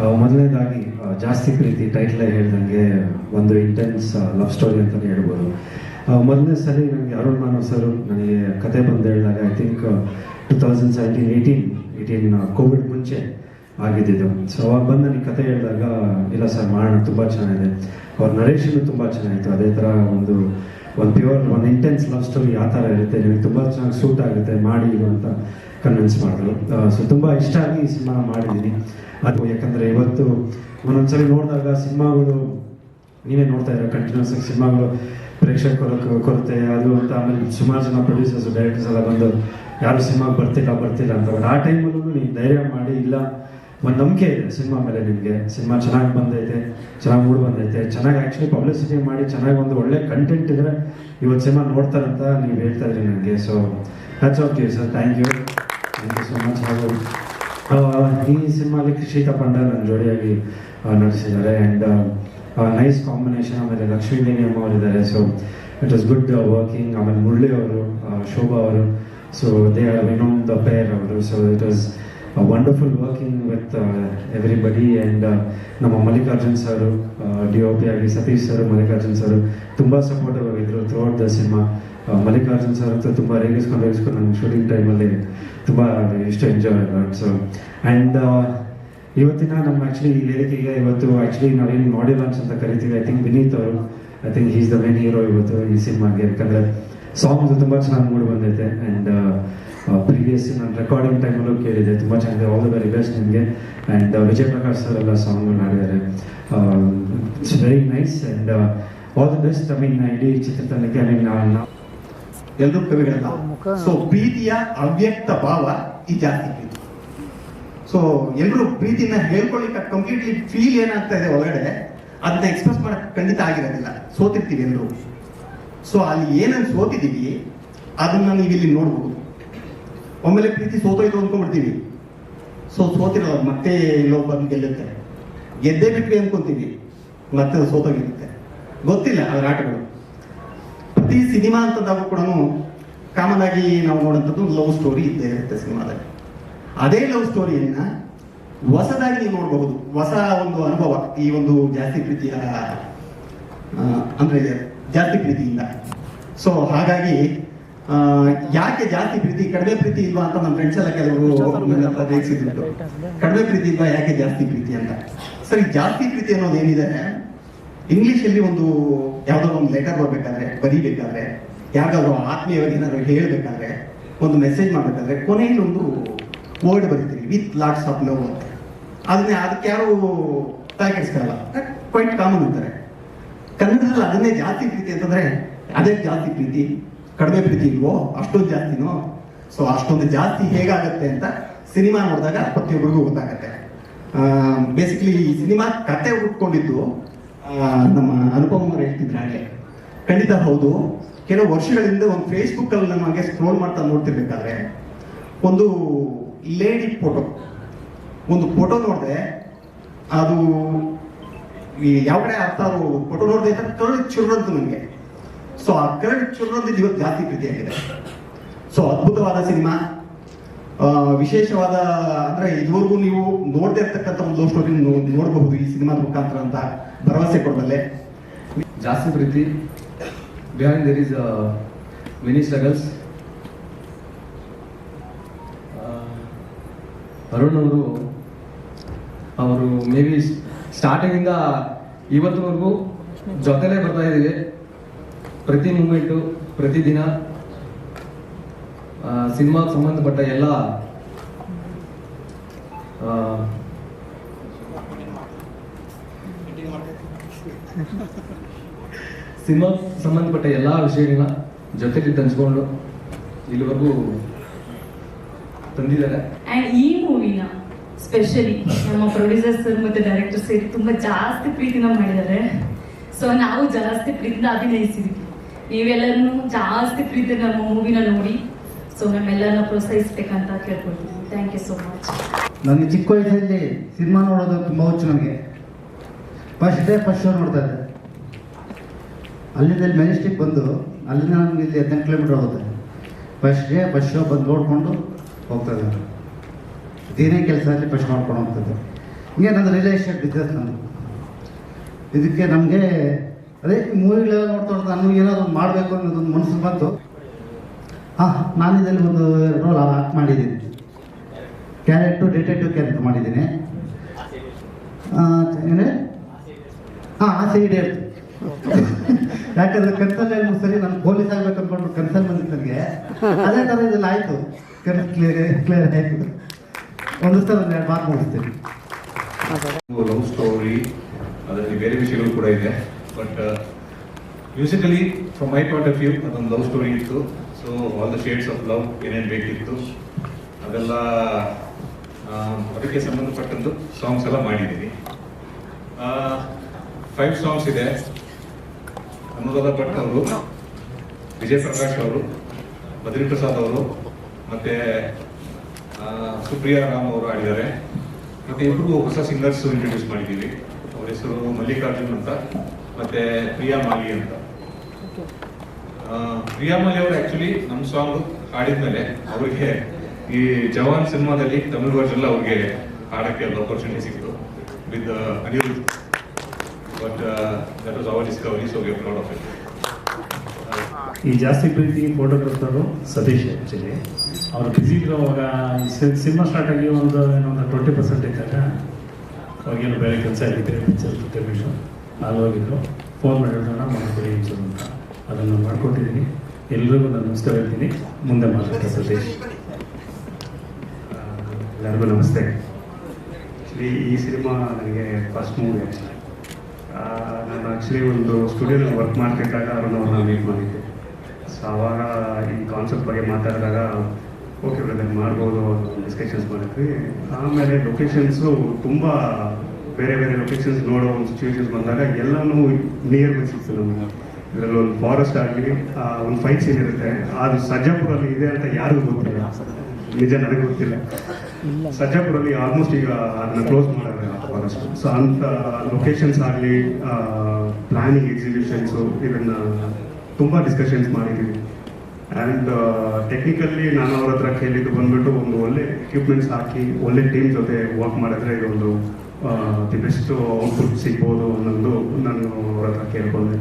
ಮೊದಲನೇದಾಗಿ ಜಾಸ್ತಿ ಪ್ರೀತಿ ಟೈಟ್ಲೇ ಹೇಳ್ದಂಗೆ ಒಂದು ಇಂಟೆನ್ಸ್ ಲವ್ ಸ್ಟೋರಿ ಅಂತಲೇ ಹೇಳ್ಬೋದು. ಮೊದಲನೇ ಸಲ ನನಗೆ ಅರುಣ್ ಮಾನವ್ ಸರ್ ನನಗೆ ಕತೆ ಬಂದು ಹೇಳಿದಾಗ I think two thousand seventeen eighteen eighteen COVID ಮುಂಚೆ ಆಗಿದ್ದಿದ್ದು. ಸೊ ಅವಾಗ ಬಂದು ನನಗೆ ಕತೆ ಹೇಳಿದಾಗ, ಇಲ್ಲ ಸರ್, ಮಾಡೋಣ, ತುಂಬ ಚೆನ್ನಾಗಿದೆ. ಅವ್ರ ನರೇಶನ್ ತುಂಬ ಚೆನ್ನಾಗಿತ್ತು. ಅದೇ ಥರ ಒಂದು ಒಂದು ಪ್ಯೂರ್ ಒಂದು ಇಂಟೆನ್ಸ್ ಲವ್ ಸ್ಟೋರಿ ಆ ಥರ ಇರುತ್ತೆ. ನಿಮಗೆ ತುಂಬ ಚೆನ್ನಾಗಿ ಸೂಟ್ ಆಗುತ್ತೆ, ಮಾಡಿ ಅಂತ. ಕನ್ವಿನ್ಸ್ ಮಾಡಲು ಸೊ ತುಂಬ ಇಷ್ಟ ಆಗಿ ಈ ಸಿನಿಮಾ ಮಾಡಿದ್ದೀನಿ. ಅದು ಯಾಕಂದರೆ ಇವತ್ತು ಒಂದೊಂದ್ಸರಿ ನೋಡಿದಾಗ ಸಿನಿಮಾಗಳು, ನೀವೇ ನೋಡ್ತಾ ಇರೋ ಕಂಟಿನ್ಯೂಸ್ ಆಗಿ ಸಿನಿಮಾಗಳು ಪ್ರೇಕ್ಷಕರ ಕೊರತೆ, ಅದು ಅಂತ ಆಮೇಲೆ ಸುಮಾರು ಜನ ಪ್ರೊಡ್ಯೂಸರ್ಸ್ ಡೈರೆಕ್ಟರ್ಸ್ ಎಲ್ಲ ಬಂದು, ಯಾರು ಸಿನಿಮಾಗೆ ಬರ್ತಿಲ್ಲ ಬರ್ತಿಲ್ಲ ಅಂತ. ಬಟ್ ಆ ಟೈಮಲ್ಲೂ ನೀವು ಧೈರ್ಯ ಮಾಡಿ, ಇಲ್ಲ, ಒಂದು ನಂಬಿಕೆ ಇದೆ ಸಿನಿಮಾ ಮೇಲೆ ನಿಮಗೆ. ಸಿನಿಮಾ ಚೆನ್ನಾಗಿ ಬಂದೈತೆ, ಚೆನ್ನಾಗಿ ಮೂಡ್ ಬಂದೈತೆ, ಚೆನ್ನಾಗಿ ಆ್ಯಕ್ಚುಲಿ ಪಬ್ಲಿಸಿಟಿ ಮಾಡಿ, ಚೆನ್ನಾಗಿ ಒಂದು ಒಳ್ಳೆ ಕಂಟೆಂಟ್ ಇದ್ರೆ ಇವತ್ತು ಸಿನಿಮಾ ನೋಡ್ತಾರಂತ ನೀವು ಹೇಳ್ತಾ ಇದ್ರಿ ನನಗೆ so hats okay sir thank you thank you so much ಹಾಗೂ ಈ ಸಿನಿಮಾಲಿ ಕೃಷಿಕ ಪಂಡ ನನ್ನ ಜೋಡಿಯಾಗಿ ನಟಿಸಿದ್ದಾರೆ ಆ್ಯಂಡ್ ನೈಸ್ ಕಾಂಬಿನೇಷನ್ ಆಮೇಲೆ ಲಕ್ಷ್ಮೀ ದೇವಿ ಅಮ್ಮ ಅವರಿದ್ದಾರೆ so it was good working ಆಮೇಲೆ ಮುರಳಿ ಅವರು ಶೋಭಾ ಅವರು so they are ವಿನೋಮ್ the pair ಅವರು so it was wonderful working with everybody and ನಮ್ಮ Mallikarjun sir D O P ಆಗಿ ಸತೀಶ್ ಸರ್ ಮಲ್ಲಿಕಾರ್ಜುನ್ ಸರ್ ತುಂಬ ಸಪೋರ್ಟಿವ್ ಆಗಿದ್ದರು throughout the cinema Mallikarjun sir ಅಂತ ತುಂಬ ರೇಗಿಸ್ಕೊಂಡು ರೇಗಿಸ್ಕೊಂಡು ನನ್ನ ಶೂಟಿಂಗ್ ಟೈಮಲ್ಲಿ ತುಂಬ ಇಷ್ಟ ಎಂಜಾಯ್ ಸೊ ಆ್ಯಂಡ್ ಇವತ್ತಿನ ನಮ್ಮ ಆ್ಯಕ್ಚುಲಿ ಈ ವೇದಿಕೆಗೆ ಇವತ್ತು ಆ್ಯಕ್ಚುಲಿ ನಾವೇನು ಆಡಿಯೋ ಲಾಂಚ್ ಅಂತ ಕರಿತೀವಿ. ಐ ಥಿಂಕ್ ವಿನೀತ್ ಅವರು I think is the main hero ಇವತ್ತು ಈ ಸಿನಿಮಾಗೆ. ಯಾಕಂದರೆ ಸಾಂಗ್ಸ್ ತುಂಬ ಚೆನ್ನಾಗಿ ಮೂಡ್ ಬಂದೈತೆ. ಆ್ಯಂಡ್ ಪ್ರೀವಿಯಸ್ ನಾನು ರೆಕಾರ್ಡಿಂಗ್ ಟೈಮಲ್ಲೂ ಕೇಳಿದೆ. ತುಂಬ ಚೆನ್ನಾಗಿದೆ. ಆಲ್ ದ ವೆರಿ ಬೆಸ್ಟ್ ನಿಮಗೆ. ಆ್ಯಂಡ್ ವಿಜಯ್ ಪ್ರಕಾಶ್ ಸರ್ ಎಲ್ಲ ಸಾಂಗ್ ಮಾಡಿದ್ದಾರೆ it's very nice and all the best I mean ಇಡೀ ಚಿತ್ರತಂಡಕ್ಕೆ ಐ ಮೀನ್ ಎಲ್ಲರೂ ಕವಿಗಳಲ್ಲ ಸೊ ಪ್ರೀತಿಯ ಅವ್ಯಕ್ತ ಭಾವ ಈ ಜಾಸ್ತಿ ಪ್ರೀತಿ. ಸೊ ಎಲ್ಲರೂ ಪ್ರೀತಿನ ಹೇಳ್ಕೊಳ್ಳಿಕ್ಕೆ ಕಂಪ್ಲೀಟ್ಲಿ ಫೀಲ್ ಏನಾಗ್ತಾ ಇದೆ ಒಳಗಡೆ ಅದನ್ನ ಎಕ್ಸ್ಪ್ರೆಸ್ ಮಾಡಕ್ ಖಂಡಿತ ಆಗಿರೋದಿಲ್ಲ. ಸೋತಿರ್ತೀವಿ ಎಲ್ಲರೂ ಸೊ ಅಲ್ಲಿ ಏನನ್ನು ಸೋತಿದ್ದೀವಿ ಅದನ್ನ ನೀವಿಲ್ಲಿ ಇಲ್ಲಿ ನೋಡ್ಬೋದು. ಒಮ್ಮೆಲೆ ಪ್ರೀತಿ ಸೋತೋಯ್ತು ಅಂದ್ಕೊಂಡ್ಬಿಡ್ತೀವಿ ಸೊ ಸೋತಿರಲ್ಲ ಮತ್ತೆ ಬಂದು ಗೆಲ್ಲುತ್ತೆ. ಗೆದ್ದೇ ಬಿಟ್ವಿ ಅನ್ಕೊಂತೀವಿ ಮತ್ತೆ ಸೋತೋಗಿರುತ್ತೆ. ಗೊತ್ತಿಲ್ಲ ಅದರ ಆಟಗಳು. ಪ್ರತಿ ಸಿನಿಮಾ ಅಂತದಾಗ ಕೂಡ ಕಾಮನ್ ಆಗಿ ನಾವು ನೋಡುವಂಥದ್ದು ಲವ್ ಸ್ಟೋರಿ ಇದ್ದೇ ಇರುತ್ತೆ ಸಿನಿಮಾದಲ್ಲಿ. ಅದೇ ಲವ್ ಸ್ಟೋರಿಯನ್ನ ಹೊಸದಾಗಿ ನೀವು ನೋಡಬಹುದು. ಹೊಸ ಒಂದು ಅನುಭವ ಈ ಒಂದು ಜಾಸ್ತಿ ಪ್ರೀತಿಯ ಅಂದ್ರೆ ಜಾಸ್ತಿ ಪ್ರೀತಿಯಿಂದ. ಸೊ ಹಾಗಾಗಿ ಯಾಕೆ ಜಾಸ್ತಿ ಪ್ರೀತಿ ಕಡಿಮೆ ಪ್ರೀತಿ ಇಲ್ವಾ ಅಂತ ನಮ್ಮ ಫ್ರೆಂಡ್ಸ್ ಎಲ್ಲ ಕೆಲವರು ರೇಗಿಸಿದ್ರು ಕಡಿಮೆ ಪ್ರೀತಿ ಇಲ್ವಾ ಯಾಕೆ ಜಾಸ್ತಿ ಪ್ರೀತಿ ಅಂತ? ಸರಿ ಜಾಸ್ತಿ ಪ್ರೀತಿ ಅನ್ನೋದು ಏನಿದೆ? ಇಂಗ್ಲಿಷ್ ಅಲ್ಲಿ ಒಂದು ಯಾವುದೋ ಒಂದು ಲೆಟರ್ ಬರಬೇಕಾದ್ರೆ, ಬರೀಬೇಕಾದ್ರೆ ಯಾವ್ದಾದ್ರು ಆತ್ಮೀಯವಾಗಿ ಏನಾದ್ರು ಹೇಳ್ಬೇಕಾದ್ರೆ, ಒಂದು ಮೆಸೇಜ್ ಮಾಡಬೇಕಾದ್ರೆ ಕೊನೆಯಲ್ಲಿ ಒಂದು ವರ್ಡ್ ಬರೀತೀವಿ ವಿತ್ ಲಾಟ್ಸ್ ಆಫ್ ಲವ್ ಅಂತ. ಅದನ್ನೇ ಅದಕ್ಕೆ ಯಾರು ತಲೆ ಕೆಡಿಸ್ಕೊಳ್ಳಲ್ಲ ಕ್ವೈಟ್ ಕಾಮನ್ ಅಂತಾರೆ. ಕನ್ನಡದಲ್ಲಿ ಅದನ್ನೇ ಜಾತಿ ಪ್ರೀತಿ ಅಂತಂದ್ರೆ, ಅದೇ ಜಾಸ್ತಿ ಪ್ರೀತಿ, ಕಡಿಮೆ ಪ್ರೀತಿ ಇಲ್ವೋ, ಅಷ್ಟೊಂದು ಜಾಸ್ತಿನೋ ಸೊ ಅಷ್ಟೊಂದು ಜಾಸ್ತಿ ಹೇಗಾಗತ್ತೆ ಅಂತ ಸಿನಿಮಾ ನೋಡಿದಾಗ ಪ್ರತಿಯೊಬ್ಬರಿಗೂ ಗೊತ್ತಾಗತ್ತೆ. ಬೇಸಿಕಲಿ ಈ ಸಿನಿಮಾ ಕತೆ ಹುಟ್ಕೊಂಡಿದ್ದು ನಮ್ಮ ಅನುಪಮ್ ಅವರು ಹೇಳ್ತಿದ್ರು ಹಾಗೆ. ಖಂಡಿತ ಹೌದು. ಕೆಲವು ವರ್ಷಗಳಿಂದ ಒಂದು ಫೇಸ್ಬುಕ್ ಅಲ್ಲಿ ನಮಗೆ ಸ್ಕ್ರೋಲ್ ಮಾಡ್ತಾ ನೋಡ್ತಿರ್ಬೇಕಾದ್ರೆ, ಒಂದು ಲೇಡಿ ಫೋಟೋ ಒಂದು ಫೋಟೋ ನೋಡಿದೆ, ಅದು ಈ ಯಾವ ಕಡೆ ಫೋಟೋ ನೋಡಿದೆ ಕರಳು ಚುರ್ರಂತು ನನಗೆ ಸೊ ಆ ಕರಡಿ ಚುರ್ರಂದು ಇವತ್ತು ಜಾಸ್ತಿ ಪ್ರೀತಿಯಾಗಿದೆ ಸೊ ಅದ್ಭುತವಾದ ಸಿನಿಮಾ. ವಿಶೇಷವಾದ, ಅಂದ್ರೆ ಇದುವರೆಗೂ ನೀವು ನೋಡದೇ ಇರ್ತಕ್ಕಂಥ ಒಂದು ಲವ್ ಸ್ಟೋರಿ ನೋಡಬಹುದು ಈ ಸಿನಿಮಾದ ಮುಖಾಂತರ ಅಂತ ಭರವಸೆ ಕೊಡಬಲ್ಲೆ. ಜಾಸ್ತಿ ಪ್ರೀತಿ. Behind there is many struggles Arun ಅವರು ಅವರು ಮೇ ಬಿ ಸ್ಟಾರ್ಟಿಂಗಿಂದ ಇವತ್ತಿನವರೆಗೂ ಜೊತೆಲೇ ಬರ್ತಾ ಇದ್ದೀವಿ. ಪ್ರತಿ ಮೂಮೆಂಟು ಪ್ರತಿದಿನ ಸಿನಿಮಾಗೆ ಸಂಬಂಧಪಟ್ಟ ಎಲ್ಲ ಸಿನಿಮಾ ಸಂಬಂಧಪಟ್ಟ ಎಲ್ಲ ವಿಷಯಗಳನ್ನ ಜೊತೆಗೆ ಹಂಚ್ಕೊಂಡು ಇಲ್ಲಿವರೆಗೂ ತಂದಿದ್ದಾರೆ. ಈ ಮೂವಿನ ಸ್ಪೆಷಲಿ ನಮ್ಮ ಪ್ರೊಡ್ಯೂಸರ್ ಸರ್ ಮತ್ತೆ ಡೈರೆಕ್ಟರ್ ಸೇರಿ ತುಂಬಾ ಜಾಸ್ತಿ ಪ್ರೀತಿನ ಮಾಡಿದ್ದಾರೆ. ಸೊ ನಾವು ಜಾಸ್ತಿ ಪ್ರೀತಿನ ಅಭಿನಯಿಸಿದ್ವಿ. ನೀವೆಲ್ಲರೂ ಜಾಸ್ತಿ ಪ್ರೀತಿ ನಮ್ಮ ಮೂವಿನ ನೋಡಿ ಸೊ ನಮ್ಮೆಲ್ಲರನ್ನ ಪ್ರೋತ್ಸಾಹಿಸ್ಬೇಕಂತ ಕೇಳ್ಕೊಳ್ತೀನಿ ಥ್ಯಾಂಕ್ ಯು ಸೋ ಮಚ್ ನನಗೆ ಚಿಕ್ಕ ವಯಸ್ಸಲ್ಲಿ ಸಿನಿಮಾ ನೋಡೋದು ತುಂಬ ಹುಚ್ಚು ನನಗೆ ಫಸ್ಟ್ ಡೇ ಫಸ್ಟ್ ಶೋ ನೋಡ್ತಾ ಇದ್ದೆ. ಅಲ್ಲಿಂದ ಮೆಜೆಸ್ಟಿಕ್ ಬಂದು, ಅಲ್ಲಿಂದ ನಮ್ಗೆ ಇಲ್ಲಿ ಹದಿನೆಂಟು ಕಿಲೋಮೀಟರ್ ಹೋಗುತ್ತೆ ಫಸ್ಟ್ ಡೇ ಫಸ್ಟ್ ಶೋ ಬಂದು ನೋಡಿಕೊಂಡು ಹೋಗ್ತಾ ಇದ್ದೆ. ಏನೇ ಕೆಲಸ ಅಲ್ಲಿ ಫಸ್ಟ್ ಮಾಡ್ಕೊಂಡು ಹೋಗ್ತದೆ ಹಿಂಗೆ ನನ್ನ ರಿಲೇಷನ್ ಬಿಸ್ನೆಸ್ ನಾನು ಇದಕ್ಕೆ ನಮಗೆ ಅದೇ ಮೂವಿಗಳೆಲ್ಲ ನೋಡ್ತಾ ನೋಡ್ತಾ ನನಗೆ ಏನಾದ್ರು ಮಾಡಬೇಕು ಅನ್ನೋದೊಂದು ಮನಸ್ಸು ಬಂತು. ಹಾಂ, ನಾನು ಇದರಲ್ಲಿ ಒಂದು ರೋಲ್ ಮಾಡಿದ್ದೀನಿ. ಕ್ಯಾರೆಕ್ಟು ಡಿಟೆಕ್ಟಿವ್ ಕ್ಯಾರೆಕ್ಟರ್ ಮಾಡಿದ್ದೀನಿ. ಏನೇ ಹಾಂ ಆಸೆ ಇದೆ. ಯಾಕಂದ್ರೆ ಕನ್ಸಲ್ಲಿ ಏನು ಸರಿ ನಾನು ಪೊಲೀಸ್ ಆಗ್ಬೇಕು ಅನ್ಕೊಂಡು ಕನ್ಸಲ್ ಬಂದಿತ್ತು ನನಗೆ. ಅದೇ ಥರ ಇದೆಲ್ಲ ಆಯಿತು. ಕನ್ಸ್ ಕ್ಲಿಯರ್ ಕ್ಲಿಯರ್ ಆಯಿತು. ಒಂದು ಸಲ ಒಂದು ಎರಡು ಮಾತು ಮುಗಿಸ್ತೀನಿ. ಲವ್ ಸ್ಟೋರಿ ಅದರಲ್ಲಿ ಬೇರೆ ವಿಷಯಗಳು ಕೂಡ ಇದೆ. But musically from my point of view ಅದೊಂದು ಲವ್ ಸ್ಟೋರಿ ಇತ್ತು. So all the shades of love ಏನೇನು ಬೇಕಿತ್ತು, ಅದೆಲ್ಲ ಅದಕ್ಕೆ ಸಂಬಂಧಪಟ್ಟಂತ ಸಾಂಗ್ಸ್ ಎಲ್ಲ ಮಾಡಿದ್ದೀನಿ. ಫೈವ್ ಸಾಂಗ್ಸ್ ಇದೆ. ಅನುರಾಧ ಭಟ್ ಅವರು, ವಿಜಯ್ ಪ್ರಕಾಶ್ ಅವರು ಬದ್ರಿ ಪ್ರಸಾದ್ ಅವರು, ಮತ್ತೆ ಸುಪ್ರಿಯಾ ರಾಮ್ ಅವರು ಆಡಿದ್ದಾರೆ ಮತ್ತೆ ಇಬ್ಬರಿಗೂ ಹೊಸ ಸಿಂಗರ್ಸ್ ಇಂಟ್ರೊಡ್ಯೂಸ್ ಮಾಡಿದ್ದೀವಿ. ಅವ್ರ ಹೆಸರು ಮಲ್ಲಿಕಾರ್ಜುನ್ ಅಂತ, ಮತ್ತೆ ಪ್ರಿಯಾ ಮಾಲಿ ಅಂತ. ಆ, ಪ್ರಿಯಾ ಮಾಲಿ ಅವರು ಆಕ್ಚುಲಿ ನಮ್ಮ ಸಾಂಗ್ ಹಾಡಿದ್ಮೇಲೆ ಅವರಿಗೆ ಈ ಜವಾನ್ ಸಿನಿಮಾದಲ್ಲಿ ತಮಿಳ್ ವರ್ಷನ್ ಅವ್ರಿಗೆ ಹಾಡಕ್ಕೆ ಎಲ್ಲ ಅಪರ್ಚುನಿಟಿ ಸಿಕ್ತು with Aniruddha but that was our discovery so proud of it ಈ ಜಾಸ್ತಿ ಪ್ರೀತಿ ಫೋಟೋಗ್ರಾಫರು ಸತೀಶ್ ಆ್ಯಕ್ಚುಲಿ ಅವ್ರು ಬ್ಯುಸಿ ಇರೋವಾಗ ಸಿನಿಮಾ ಸ್ಟಾರ್ಟ್ ಆಗಿ ಒಂದು ಒಂದು ಟ್ವೆಂಟಿ ಪರ್ಸೆಂಟ್ ಇದ್ದಾಗ ಅವಾಗೇನು ಬೇರೆ ಕೆಲಸ ಇದ್ದಿದೆ ಪಿಕ್ಚರ್ ಬಿಟ್ಟು ಅಲ್ಲಿ ಹೋಗಿದ್ರು ಫೋನ್ ಮಾಡಿರೋಣ ಒಂಚೂರು ಅಂತ. ಅದನ್ನು ಮಾಡ್ಕೊಟ್ಟಿದ್ದೀನಿ ಎಲ್ರಿಗೂ ನಾನು ನಮಸ್ಕಾರ ಹೇಳ್ತೀನಿ. ಮುಂದೆ ಮಾತಾಡ್ತಾ ಸತೀಶ್ ಎಲ್ಲರಿಗೂ ನಮಸ್ತೆ. ಆ್ಯಕ್ಚುಲಿ ಈ ಸಿನಿಮಾ ನನಗೆ ಫಸ್ಟ್ ಮೂವಿ ಆ್ಯಕ್ಚುಲಿ ನಾನು ಆ್ಯಕ್ಚುಲಿ ಒಂದು ಸ್ಟುಡಿಯೋದಲ್ಲಿ ವರ್ಕ್ ಮಾಡ್ತಿದ್ದಾಗ ಅವ್ರನ್ನ ಅವ್ರನ್ನ ಮೀಟ್ ಮಾಡಿದ್ದೆ. ಸೊ ಆವಾಗ ಈ ಕಾನ್ಸೆಪ್ಟ್ ಬಗ್ಗೆ ಮಾತಾಡಿದಾಗ ಓಕೆ ಬ್ರದರ್ ಮಾಡ್ಬೋದು ಡಿಸ್ಕಷನ್ಸ್ ಮಾಡಿದ್ವಿ. ಆಮೇಲೆ ಲೊಕೇಶನ್ಸು ತುಂಬ ಬೇರೆ ಬೇರೆ ಲೊಕೇಶನ್ಸ್ ನೋಡೋ ಒಂದು ಸಿಚುವೇಶನ್ಸ್ ಬಂದಾಗ ಎಲ್ಲನೂ ನಿಯರ್ ಬೈ ನಮಗೆ. ಇದರಲ್ಲಿ ಒಂದು ಫಾರೆಸ್ಟ್ ಆಗಲಿ ಒಂದು ಫೈಟ್ ಸೀನ್ ಇರುತ್ತೆ. ಅದು ಸಜ್ಜಾಪುರಲ್ಲಿ ಇದೆ ಅಂತ ಯಾರಿಗೂ ಗೊತ್ತಿಲ್ಲ. ನಿಜ ನನಗೆ ಗೊತ್ತಿಲ್ಲ. ಸಜ್ಜಾಪುರಲ್ಲಿ ಆಲ್ಮೋಸ್ಟ್ ಈಗ ಅದನ್ನ ಕ್ಲೋಸ್ ಮಾಡಿದ್ರೆ ಫಾರೆಸ್ಟ್ ಸೊ ಅಂತ ಲೊಕೇಶನ್ಸ್ ಆಗಲಿ ಪ್ಲಾನಿಂಗ್ ಎಕ್ಸಿಬಿಷನ್ಸು ಇದನ್ನ ತುಂಬ ಡಿಸ್ಕಷನ್ಸ್ ಮಾಡಿದ್ದೀವಿ ಆ್ಯಂಡ್ ಟೆಕ್ನಿಕಲ್ಲಿ ನಾನು ಅವ್ರ ಹತ್ರ ಕೇಳಿದ್ದು ಬಂದ್ಬಿಟ್ಟು ಒಂದು ಒಳ್ಳೆ ಎಕ್ವಿಪ್ಮೆಂಟ್ಸ್ ಹಾಕಿ, ಒಳ್ಳೆ ಟೀಮ್ ಜೊತೆ ವರ್ಕ್ ಮಾಡಿದ್ರೆ ಇದೊಂದು ದಿ ಬೆಸ್ಟ್ ಔಟ್ಪುಟ್ ಸಿಗ್ಬೋದು ಅನ್ನೋದು ನಾನು ಅವ್ರ ಹತ್ರ ಕೇಳ್ಕೊಂಡೆ.